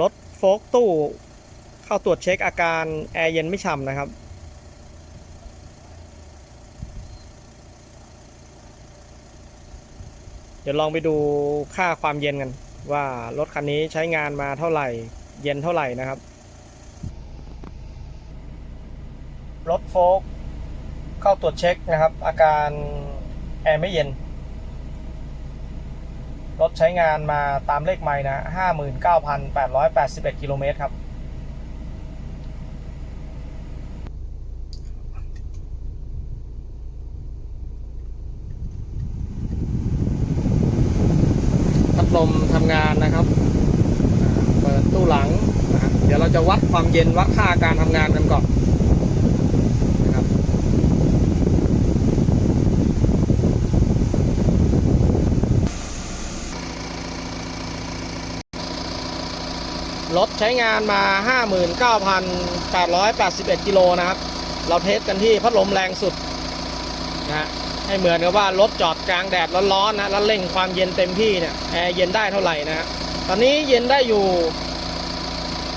รถโฟกตู้ เข้าตรวจเช็คอาการแอร์เย็นไม่ฉ่ำนะครับ เดี๋ยวลองไปดูค่าความเย็นกัน ว่ารถคันนี้ใช้งานมาเท่าไหร่ เย็นเท่าไหร่นะครับ รถโฟกเข้าตรวจเช็คนะครับ อาการแอร์ไม่เย็น รถใช้งานมาตามเลขไมล์นะ 59,881 กิโลเมตรครับ พัดลมทำงานนะครับ เปิดตู้หลัง เดี๋ยวเราจะวัดความเย็นวัดค่าการทำงานกันก่อนนะครับ ร ถใช้งานมา 59,881 กิโลนะครับ เราเทสกันที่พัดลมแรงสุดนะฮะให้เหมือนกับว่ารถจอดกลางแดดร้อนๆนะแล้วเร่งความเย็นเต็มที่เนี่ยแอร์เย็นได้เท่าไหร่นะฮะตอนนี้เย็นได้อยู่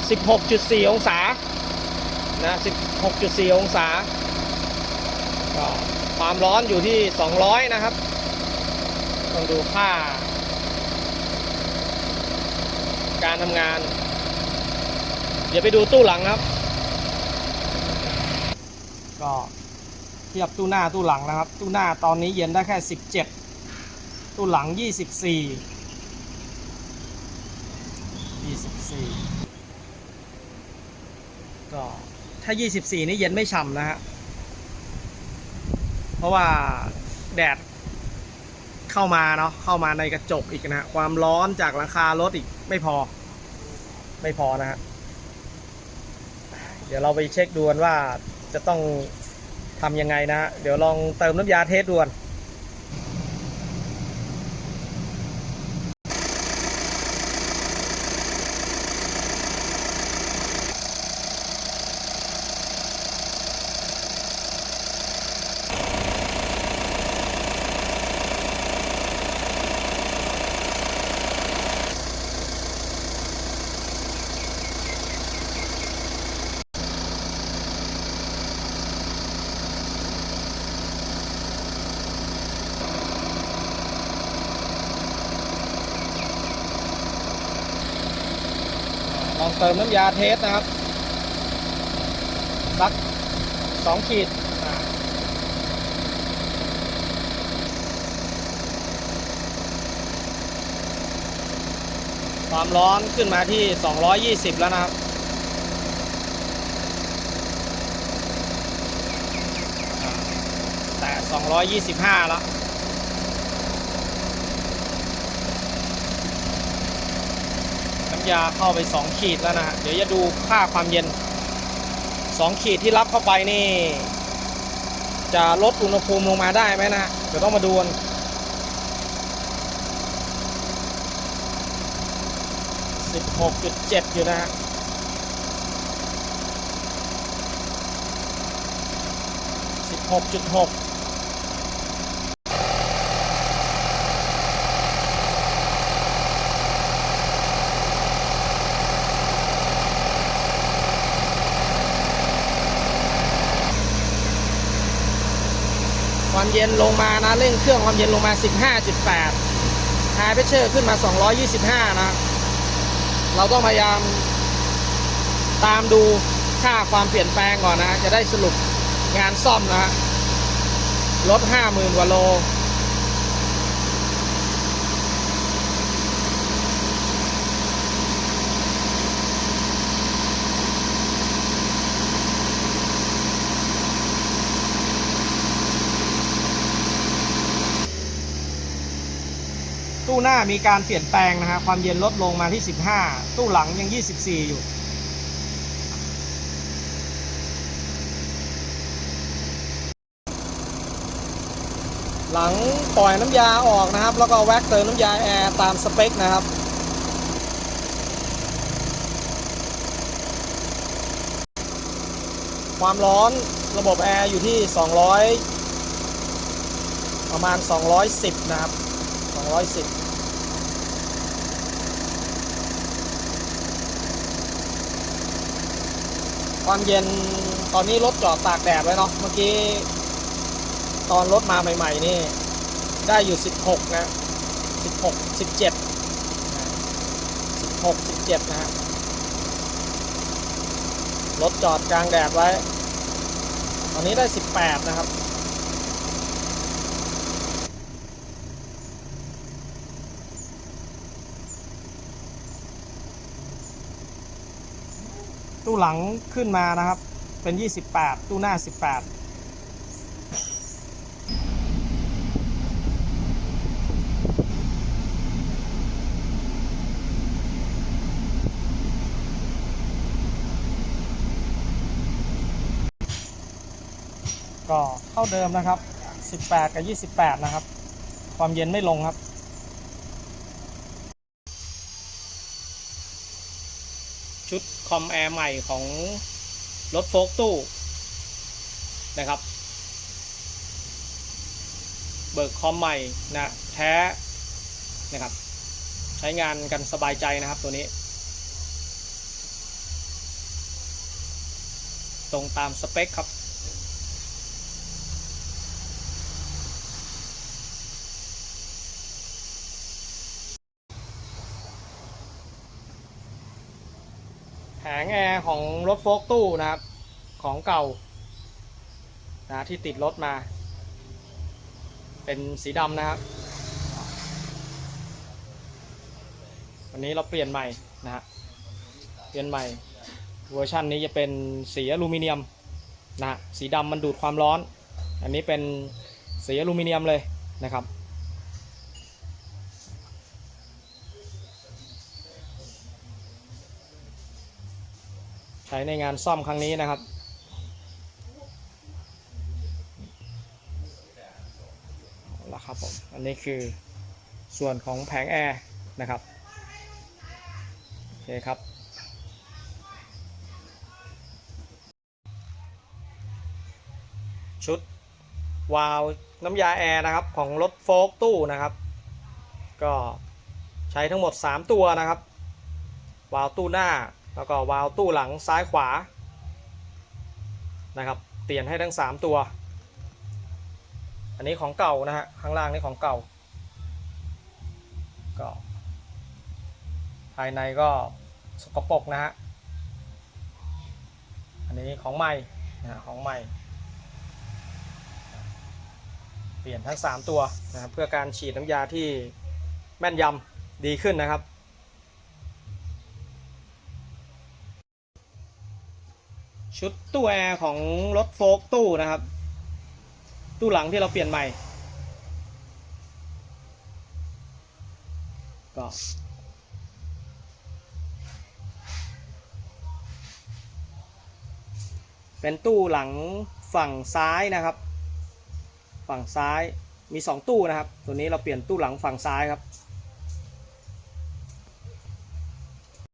16.4 องศานะ 16.4 องศาก็ความร้อนอยู่ที่ 200 นะครับต้องดูค่าการทำงาน ดี๋ยวไปดูตู้หลังครับ ก็เทียบตู้หน้าตู้หลังนะครับ ตู้หน้าตอนนี้เย็นได้แค่ 17 ตู้หลัง 24 24 ก็ถ้า 24 นี่เย็นไม่ฉ่ำนะฮะ เพราะว่าแดดเข้ามาเนาะ เข้ามาในกระจกอีกนะ ความร้อนจากหลังคารถอีกไม่พอ ไม่พอนะฮะ เดี๋ยวเราไปเช็คดูกันว่าจะต้องทำยังไงนะ เดี๋ยวลองเติมน้ำยาเทสดูก่อน องเติมน้ำยาเทสนะครับสักสองขีดความร้อนขึ้นมาที่ 220 แล้วนะครับอ่าแต่ 225 แล้ว น้ำ ยาเข้าไป 2 ขีดแล้วนะฮะเดี๋ยวจะดูค่าความเย็น 2 ขีดที่รับเข้าไปนี่ จะลดอุณหภูมิลงมาได้ไหมนะฮะเดี๋ยวต้องมาดูกัน16.7อยู่นะฮะ16.6 ความเย็นลงมานะเร่งเครื่องความเย็นลงมา 15.8 High Pressure ขึ้นมา 225 นะ เราต้องพยายามตามดูค่าความเปลี่ยนแปลงก่อนนะ จะได้สรุปงานซ่อมนะรถ 50,000กว่าโล ตู้หน้ามีการเปลี่ยนแปลงนะฮะความเย็นลดลงมาที่ 15 ตู้หลังยัง 24 อยู่ หลังปล่อยน้ำยาออกนะครับ แล้วก็แว็กเติมน้ำยาแอร์ตามสเปคนะครับความร้อนระบบแอร์อยู่ที่ 200 ประมาณ 210 นะครับ 210 ความเย็นตอนนี้รถจอดตากแดดไว้เนาะเมื่อกี้ ตอนรถมาใหม่ ๆ นี่ ได้อยู่ 16 นะ 16 17 16 17 นะฮะรถจอดกลางแดดไว้ ตอนนี้ได้ 18 นะครับ ตู้หลังขึ้นมานะครับ เป็น 28 ตู้หน้า 18ก็เท่าเดิมนะครับ 18 กับ 28 นะครับ ความเย็นไม่ลงครับ ชุดคอมแอร์ใหม่ของรถโฟล์กตู้นะครับ เบิกคอมใหม่นะแท้นะครับ ใช้งานกันสบายใจนะครับตัวนี้ ตรงตามสเปคครับ แผงแอร์ของรถโฟล์กตู้นะครับ ของเก่านะที่ติดรถมา เป็นสีดำนะครับ วันนี้เราเปลี่ยนใหม่นะฮะเปลี่ยนใหม่ เวอร์ชันนี้จะเป็นสีอลูมิเนียมนะสีดำมันดูดความร้อน อันนี้เป็นสีอลูมิเนียมเลยนะครับ ช้ในงานซ่อมครั้งนี้นะครับเอาละครับผม อันนี้คือส่วนของแผงแอร์นะครับ โอเคครับชุดวาล์วน้ำยาแอร์นะครับของรถโฟล์กตู้นะครับ ก็ใช้ทั้งหมด 3 ตัวนะครับ วาล์วตู้หน้า แล้วก็วาล์วตู้หลังซ้ายขวานะครับเปลี่ยนให้ทั้ง 3 ตัว อันนี้ของเก่านะฮะข้างล่างนี่ของเก่าก็ภายในก็สกปรกนะฮะอันนี้ของใหม่นะของใหม่ เปลี่ยนทั้ง 3 ตัวนะครับเพื่อการฉีดน้ำยาที่แม่นยำดีขึ้นนะครับ ชุดตู้แอร์ของรถโฟล์กตู้นะครับ ตู้หลังที่เราเปลี่ยนใหม่ ก็เป็นตู้หลังฝั่งซ้ายนะครับ ฝั่งซ้ายมี 2 ตู้นะครับ ตัวนี้เราเปลี่ยนตู้หลังฝั่งซ้ายครับ